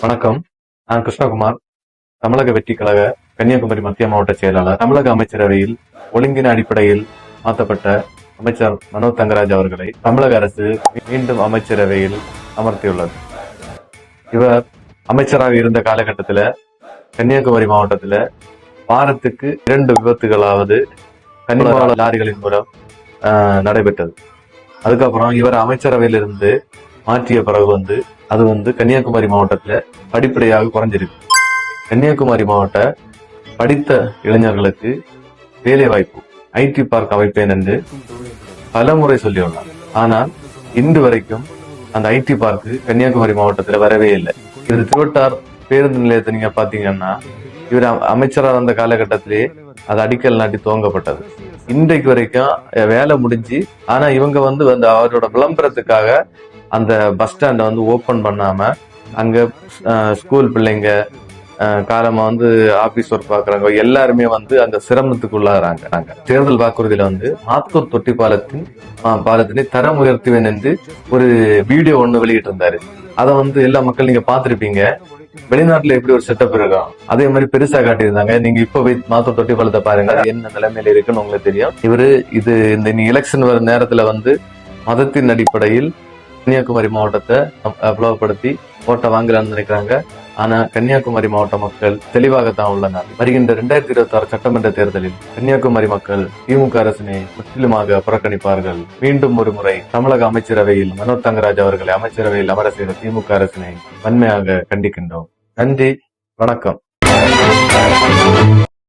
வணக்கம். நான் கிருஷ்ணகுமார் தமிழக வெற்றி கழக கன்னியாகுமரி மத்திய மாவட்ட செயலாளர் தமிழக அமைச்சரவையில் ஒழுங்கின அடிப்படையில் மாற்றப்பட்ட அமைச்சர் மனோ தங்கராஜ் அவர்களை தமிழக அரசு மீண்டும் அமைச்சரவையில் அமர்த்தியுள்ளது. இவர் அமைச்சராக இருந்த காலகட்டத்தில் கன்னியாகுமரி மாவட்டத்தில் வாரத்துக்கு இரண்டு விபத்துகளாவது கன்னிமாவள லாரிகளின் மூலம் ஆஹ், நடைபெற்றது. அதுக்கப்புறம் இவர் அமைச்சரவையிலிருந்து மாற்றிய பிறகு வந்து அது வந்து கன்னியாகுமரி மாவட்டத்துல படிப்படியாக குறைஞ்சிருக்கு. கன்னியாகுமரி மாவட்ட படித்த இளைஞர்களுக்கு வேலை வாய்ப்பு ஐடி பார்க் அமைப்பேன் என்று பலமுறை சொல்லியுள்ளார். ஆனால் இன்று வரைக்கும் அந்த ஐடி பார்க் கன்னியாகுமரி மாவட்டத்துல வரவே இல்லை. இது திருவட்டார் பேருந்து நிலையத்தை நீங்க பாத்தீங்கன்னா இவர் அமைச்சராக இருந்த காலகட்டத்திலேயே அது அடிக்கல் நாட்டி துவங்கப்பட்டது. இன்றைக்கு வரைக்கும் வேலை முடிஞ்சு ஆனா இவங்க வந்து அந்த அவரோட விளம்பரத்துக்காக அந்த பஸ் ஸ்டாண்டை வந்து ஓப்பன் பண்ணாமல் அங்கே ஸ்கூல் பிள்ளைங்க காலமாக வந்து ஆஃபீஸ் ஒர்க் பார்க்குறாங்க எல்லாருமே வந்து அந்த சிரமத்துக்கு உள்ளாகிறாங்க நாங்கள் தேர்தல் வாக்குறுதியில் வந்து மாத்தூர் தொட்டி பாலத்தின் பாலத்தினை தரம் உயர்த்துவேன் என்று ஒரு வீடியோ ஒன்று வெளியிட்டு இருந்தாரு அதை வந்து எல்லா மக்கள் நீங்கள் பார்த்துருப்பீங்க. வெளிநாட்டுல எப்படி ஒரு செட்டப் இருக்கும்? அதே மாதிரி பெருசா காட்டியிருந்தாங்க. நீங்க இப்ப போய் மாத்தூர் தொட்டி பாலத்தை பாருங்க. என்ன நிலைமையில இருக்குன்னு உங்களுக்கு தெரியும். இவரு இது இந்த இனி எலெக்ஷன் வர நேரத்துல வந்து மதத்தின் அடிப்படையில் கன்னியாகுமரி மாவட்டத்தை அப்புலப்படுத்தி ஓட்டை வாங்கலாம்னு நினைக்கிறாங்க. ஆனா கன்னியாகுமரி மாவட்ட மக்கள் தெளிவாகத்தான் உள்ளனர். வருகின்ற இரண்டாயிரத்தி இருபத்தி ஆறு சட்டமன்ற தேர்தலில் கன்னியாகுமரி மக்கள் திமுக அரசினை முற்றிலுமாக புறக்கணிப்பார்கள். மீண்டும் ஒரு முறை தமிழக அமைச்சரவையில் மனோ தங்கராஜ் அவர்களை அமைச்சரவையில் அமர செய்த திமுக அரசினை வன்மையாக கண்டிக்கின்றோம். நன்றி வணக்கம்.